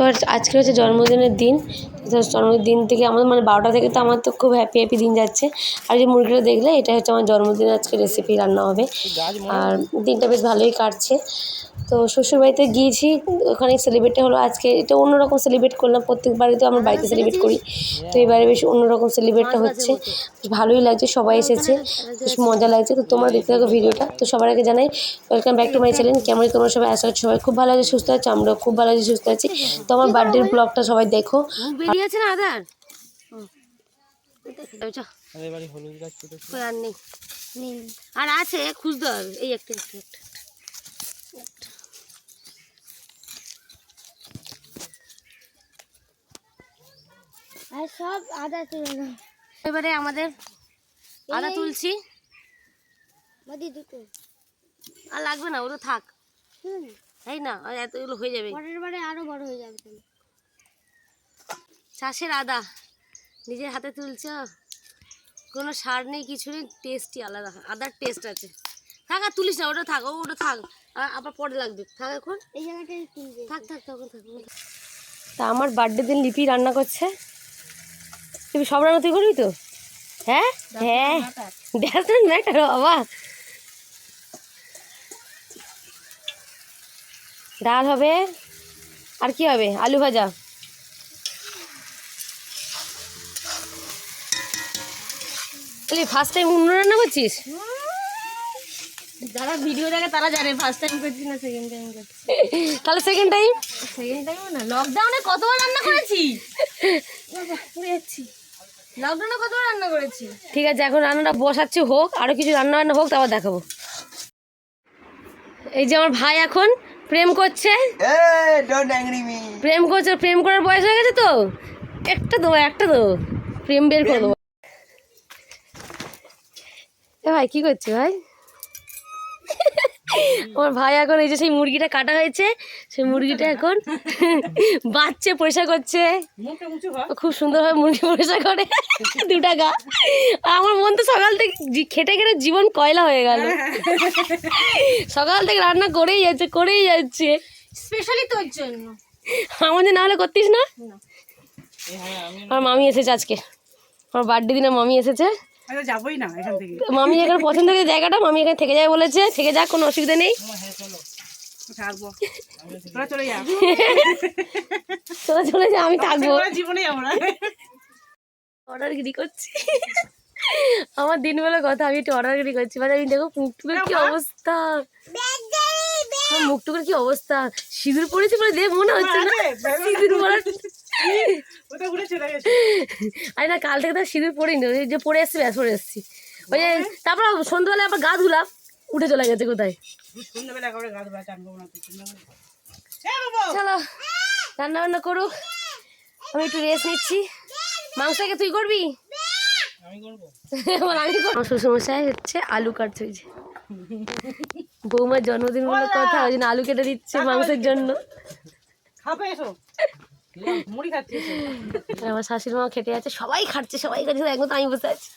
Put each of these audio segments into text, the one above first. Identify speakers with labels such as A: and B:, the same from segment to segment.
A: তো আজকে হচ্ছে জন্মদিনের দিন। জন্মদিন জন্মদিনের দিন থেকে আমাদের মানে বারোটা থেকে তো আমার তো খুব হ্যাপি হ্যাপি দিন যাচ্ছে। আর এই যে মুরগিটা দেখলে এটা হচ্ছে আমার জন্মদিনে আজকে রেসিপি রান্না হবে। আর দিনটা বেশ ভালোই কাটছে। তো শ্বশুরবাড়িতে গিয়েছি ওখানে সেলিব্রেটটা হলো আজকে। এটা অন্যরকম সেলিব্রেট করলাম প্রত্যেক তো আমরা বাড়িতে সেলিব্রেট করি। তো এবারে বেশ অন্যরকম সেলিব্রেটটা হচ্ছে। বেশ ভালোই লাগছে সবাই এসেছে। বেশ মজা লাগছে। তো তোমরা দেখতে থাকো ভিডিওটা। তো সবার আগে জানাই welcome back to my channel কেমন তোমরা সবাই? আশা করছি সবাই খুব ভালো আছে সুস্থ আছে আমরাও খুব ভালো আছি সুস্থ আছি। তো আমার বার্থডের ব্লগটা সবাই দেখো। না আধার আর নেই? আর আছে খুঁজতে হবে। এই একটা একটা।
B: আর সব আদা তুলে
A: এবারে আমাদের আদা তুলছি।
B: মোদি দুটো।
A: আর লাগবে না ওটা থাক। তাই না? আর এতগুলো হয়ে যাবে।
B: পরের বারে আরও বড় হয়ে যাবে
A: চাষের আদা। নিজের হাতে তুলছ? কোনো সার নেই কিছু নেই টেস্টই আলাদা। আদার টেস্ট আছে। থাক আর তুলিস না ওটা থাক ও ওটা থাক। আবার পরে লাগবে। থাক এখন।
B: এই জায়গাটায় তুলবে।
A: থাক থাক তখন থাক তা আমার বার্থডে দিন লিপি রান্না করছে। লিপি সব রান্না তুই করবি তো? হ্যাঁ? হ্যাঁ। ডাজন্ট ম্যাটার বাবা। ডাল হবে। আর কি হবে? আলু ভাজা। ফার্স্ট টাইম উনুন রান্না করছিস?
B: যারা ভিডিও দেখে তারা জানে ফার্স্ট টাইম করছি না সেকেন্ড টাইম করছি।
A: তাহলে সেকেন্ড টাইম
B: সেকেন্ড টাইমও না লকডাউনে কতবার রান্না করেছি? যাচ্ছি লকডাউনে কত রান্না করেছি।
A: ঠিক আছে এখন রান্নাটা বসাচ্ছি হোক আরও কিছু রান্না বান্না হোক তারপর দেখাবো। এই যে আমার ভাই এখন প্রেম করছে।
C: এই ডোন্ট অ্যাংরি মি
A: প্রেম করছে প্রেম করার বয়স হয়ে গেছে তো? একটা দেবো একটা দেবো। প্রেম বের করে দেবো। এ ভাই কি করছে ভাই? আমার ভাই এখন এই যে সেই মুরগিটা কাটা হয়েছে সেই মুরগিটা এখন বাচ্চে পরিষ্কার করছে। খুব সুন্দরভাবে মুরগি পরিষ্কার করে। দু টাকা আমার মন তো সকাল থেকে খেটে খেটে জীবন কয়লা হয়ে গেল। সকাল থেকে রান্না করেই যাচ্ছে করেই যাচ্ছে।
B: স্পেশালি তোর জন্য।
A: আমাদের না হলে করতিস না? আমার মামি এসেছে আজকে। আমার বার্থডে দিনে মামি এসেছে।
D: যাবোই না এখান থেকে।
A: মামি এখানে পছন্দ করে জায়গাটা মামি এখানে থেকে যায় বলেছে থেকে যাক কোনো অসুবিধা নেই।
D: থাকব। তোরা চলে যা।
A: চলে চলে যা আমি থাকব।
D: জীবনে যাব না
A: অর্ডার গিরি করছি। আমার দিনবেলা কথা আমি একটু অর্ডার গিরি করছি। মানে আমি দেখো মুখটুকুর কি অবস্থা। মুখটুকুর কি অবস্থা। সিঁদুর পড়েছি বলে দেখ মনে হচ্ছে না। সিঁদুর পড়া
D: ওটা ঘুরে চলে গেছে
A: আরে না কাল থেকে তো সিঁদুর পড়িনি ওই যে পড়ে এসছি ব্যাস পড়ে এসছি। ওই যে তারপর সন্ধ্যাবেলা আবার গা ধুলাম উঠে চলে গেছে কোথায়? চলো রান্না বান্না করুক। আমি একটু রেস্ট নিচ্ছি। মাংসটাকে তুই করবি। শ্বশুরমশাই হচ্ছে আলু কাটছে ওই যে। বৌমার জন্মদিন বলে কথা ওই জন্য আলু কেটে দিচ্ছে মাংসের জন্য। আমার শাশুড়ি মা খেটে আছে, সবাই খাচ্ছে সবাই খাচ্ছে, একদম আমি বসে আছি।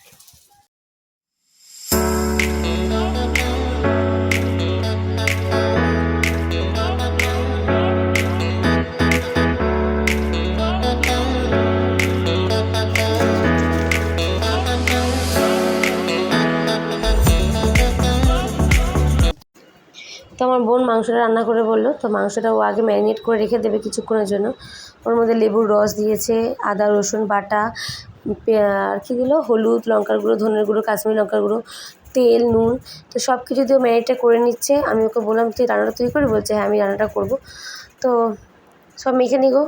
A: তো আমার বোন মাংসটা রান্না করে বলল, তো মাংসটা ও আগে ম্যারিনেট করে রেখে দেবে কিছুক্ষণের জন্য। ওর মধ্যে লেবুর রস দিয়েছে, আদা, রসুন, বাটা আর কী দিল? হলুদ, লঙ্কার গুঁড়ো, ধনের গুঁড়ো, কাশ্মীরি লঙ্কার গুঁড়ো, তেল, নুন, তো সব কিছু দিয়ে ম্যারিনেটটা করে নিচ্ছে। আমি ওকে বললাম, তুই রান্নাটা তুই করে বলছে হ্যাঁ আমি রান্নাটা করব। তো সব মেখে নিগো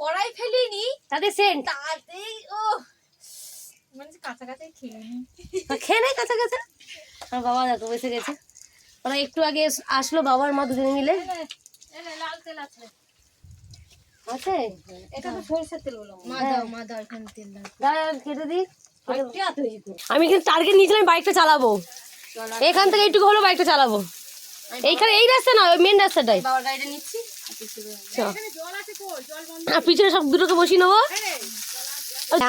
B: কড়াই ফেলিনি
A: তাতে সেন্ট
B: তাতেই ও মানে কাঁচা খেয়ে নি।
A: খেয়ে নেয় কাছা কাছা আমার বাবা দেখো বসে গেছে। ওরা একটু আগে আসলো বাবার মা দুজনে মিলে।
B: তেল আছে।
A: আছে?
B: এটা তো সরিষার তেল বলো মা দাও মা দাও এখানে তেল দাও।
A: দাঁড়া কেটে
B: তো
A: আমি কিন্তু টার্গেট নিয়েছিলাম বাইকটা চালাবো। এখান থেকে এইটুকু হলো বাইকটা চালাবো। এইখানে এই রাস্তা না মেন রাস্তাটাই। আর পিছনে সব দুটোকে বসিয়ে নেব?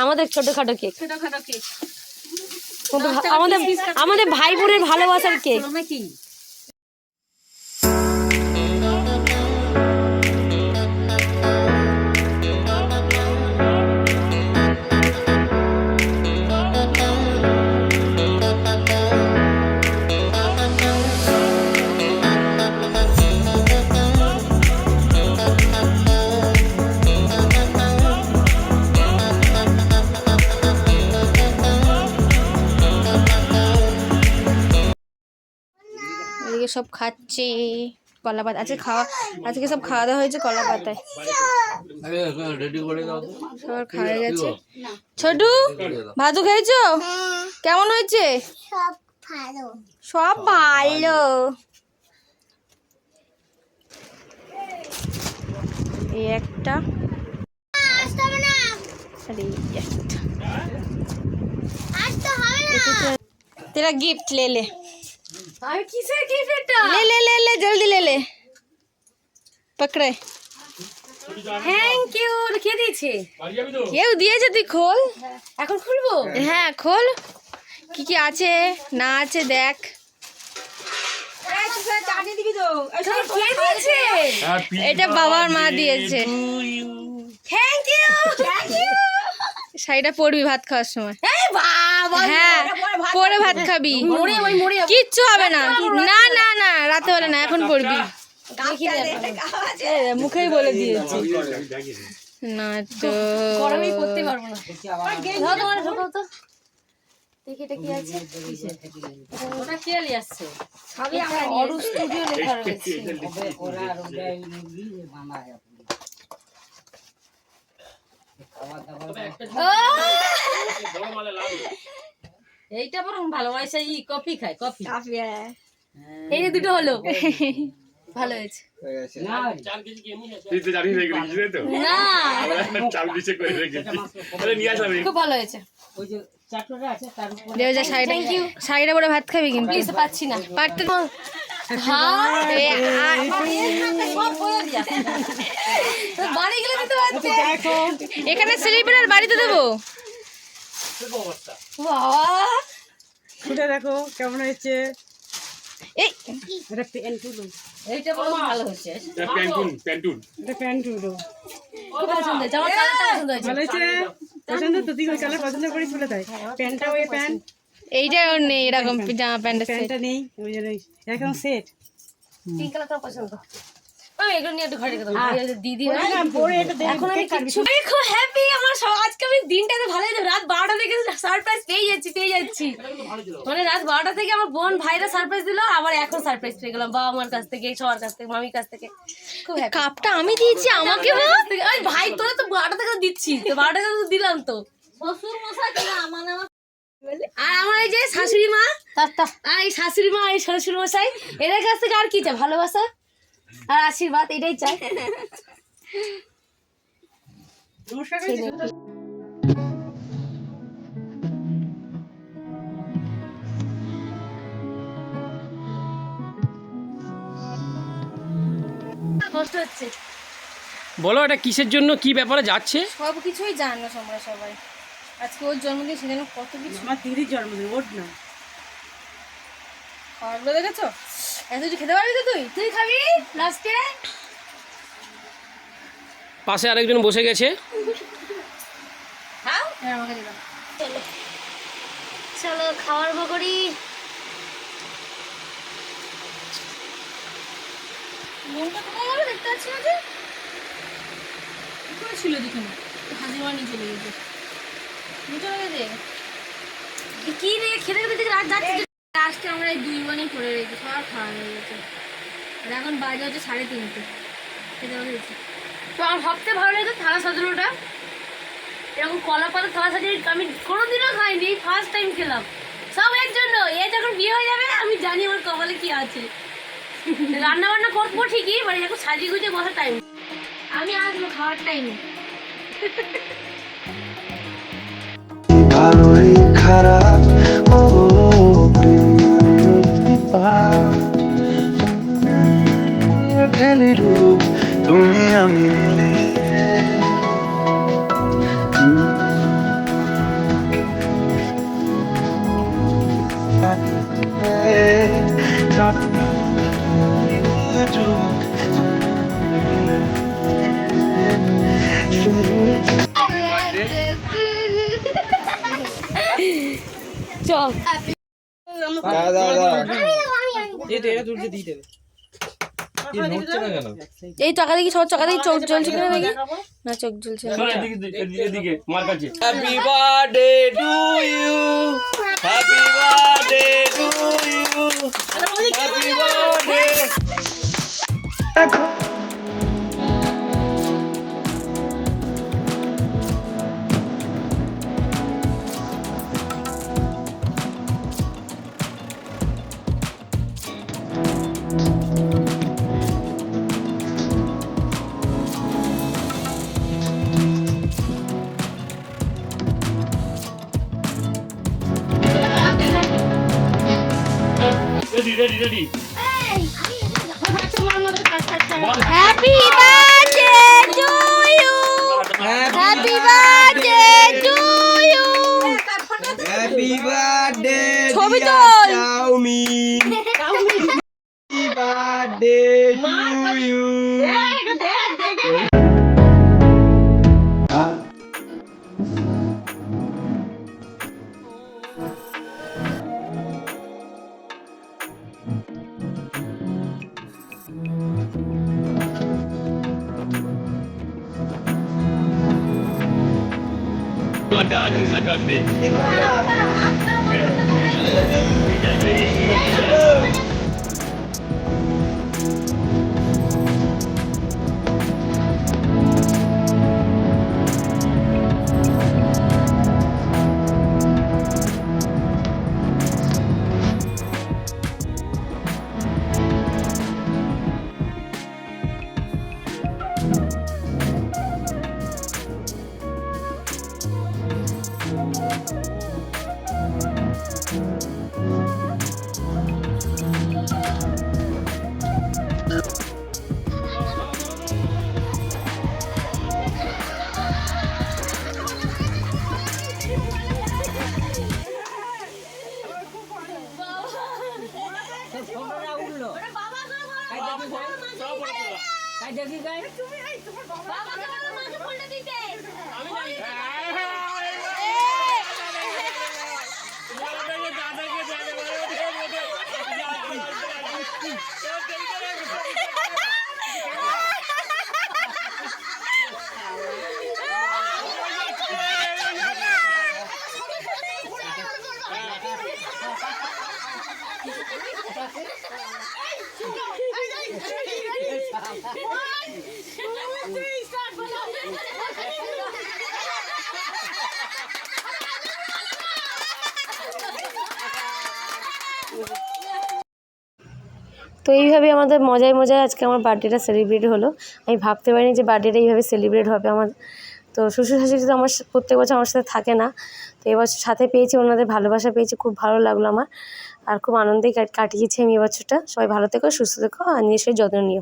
A: আমাদের ছোটখাটো
B: ছোটখাটো কেক।
A: আমাদের আমাদের ভাই বোনের ভালোবাসার কেক।
B: সব খাচ্ছে কলা পাতা আজকে খাওয়া আজকে সব খাওয়া দাওয়া হয়েছে কলা পাতায় সবার খাওয়া হয়ে গেছে ছোটু ভাতু খেয়েছো কেমন হয়েছে সব ভালো এই একটা আর এই একটা तेरा गिफ्ट ले ले
A: আর
B: লে লে লে লে জলদি লে লে। পকড়ে।
A: থ্যাংক ইউ কে দিয়েছে?
B: কেউ দিয়েছে তুই খোল।
A: এখন খুলবো?
B: হ্যাঁ খোল। কি কি আছে? না আছে দেখ। এটা বাবার মা দিয়েছে।
A: থ্যাংক ইউ থ্যাংক ইউ
B: শাড়িটা পরবি ভাত খাওয়ার সময়। হ্যাঁ পরে ভাত খাবি।
A: মরে ওই মরে যাব।
B: কিচ্ছু হবে না। না না না রাতে হলে না এখন
A: পরবি।
B: মুখেই বলে দিয়েছি। না তো।
A: করতে পারব না। দেখি এটা কি আছে? ওটা কে নিয়ে আসছে। সবই আমরা অরু স্টুডিও লেখা রয়েছে।
D: এইটা বরং ভালোবাসা ই কফি খায় কফি।
A: এই দুটো হলো। ভালো হয়েছে। না। খুব ভালো হয়েছে।
D: ওই যে চাটুটা আছে তার উপর
B: দেও যা শাড়িটা পরে ভাত খাবি কিন্তু।
A: পাচ্ছি না।
B: পারতে
A: হ্যাঁ বাড়ি
B: এখানে স্লিপার বাড়িতে দেবো।
D: খুলে দেখো কেমন হয়েছে?
B: এই।
D: এটা প্যান্টুলো এইটা বরং ভালো হচ্ছে
E: প্যান্টুন প্যান্টুন
D: এটা প্যান্টুলো
A: খুব পছন্দ হয়েছে আমার কালারটা পছন্দ হয়েছে।
D: ভালো হয়েছে? পছন্দ তো তুই কালার পছন্দ করিস বলে তাই প্যান্টটা ওই প্যান্ট
B: এইটা ওর নেই এরকম জামা প্যান্টের সেট
D: প্যান্টটা নেই ওই জন্য এখন সেট
A: পিঙ্ক কালারটা পছন্দ। আমি দিদি এখন খুব হ্যাপি আমার সব আজকে আমি দিনটাতে ভালো রাত বারোটা থেকে সারপ্রাইজ পেয়ে যাচ্ছি পেয়ে যাচ্ছি। মানে রাত বারোটা থেকে আমার বোন ভাইরা সারপ্রাইজ দিল আবার এখন সারপ্রাইজ পেয়ে গেলাম। বাবা মার কাছ থেকে সবার কাছ থেকে মামির কাছ থেকে।
B: কাপটা আমি দিয়েছি আমাকে
A: ভাই তোরা তো বারোটা থেকে দিচ্ছি তো বারোটা থেকে তো দিলাম তো।
B: শ্বশুর মশাই
A: আর আমার এই যে শাশুড়ি মা আর এই শাশুড়ি মা এই শ্বশুর মশাই এদের কাছ থেকে আর কি চাই? ভালোবাসা আর আশীর্বাদ এটাই চাই। কষ্ট হচ্ছে।
C: বলো এটা কিসের জন্য কি ব্যাপারে যাচ্ছে?
B: সব কিছুই জানো তোমরা সবাই। আজকে ওর জন্মদিন সেজন্য কত কিছু
D: আমার দিদির জন্মদিন ওঠ না।
B: খাবারগুলো দেখেছ? এত কিছু খেতে পারবি তো তুই?
A: তুই খাবি লাস্টে?
C: পাশে আরেকজন বসে গেছে।
B: হ্যাঁ
A: চলো। খাওয়ার বকরি
B: মনটা কোথায় গেল দেখতে পাচ্ছি না যে? ছিল দেখে না হাজির নিয়ে নিয়ে চলে গেছে।
A: কি রে রাত
B: লাস্টে আমরা এই দুই করে রেখেছি খাওয়া হয়ে গেছে। এখন হচ্ছে সাড়ে তিনটে। খেতে
A: তো আমার ভালো থালা এরকম কলা থালা সাজিয়ে আমি কোনোদিনও খাইনি ফার্স্ট টাইম খেলাম। সব এর জন্য, এ যখন বিয়ে হয়ে যাবে, আমি জানি আমার কপালে কি আছে।
B: রান্না বান্না করব ঠিকই মানে এখন সাজিয়ে গুজে বসার টাইম আমি আসব খাওয়ার টাইমে
F: ভালোই খারাপ
G: চল। এই টাকা দেখি সব টাকা দেখি চোখ জ্বলছে কিনা দেখি না চোখ জ্বলছে না।
C: শোনো, এদিকে এদিকে, এদিকে মার কাছে।
F: Happy birthday to you happy birthday to you happy birthday
C: ready ready ready
B: happy birthday to you happy birthday to you
F: happy birthday
G: ছবি তোল।
F: Chowmein happy birthday to you daɗin tsakar ne.
G: তো এইভাবে আমাদের মজায় মজায় আজকে আমার বার্থডেটা celebrate হলো। আমি ভাবতে পারিনি যে বার্থডেটা এইভাবে সেলিব্রেট হবে আমার। তো শ্বশুর শাশুড়ি তো আমার প্রত্যেক বছর আমার সাথে থাকে না। তো এবছর সাথে পেয়েছি, ওনাদের ভালোবাসা পেয়েছি, খুব ভালো লাগল আমার। আর খুব আনন্দেই কাট- কাটিয়েছি আমি এবছরটা। সবাই ভালো থেকো, সুস্থ থেকো, আর নিজের যত্ন নিও।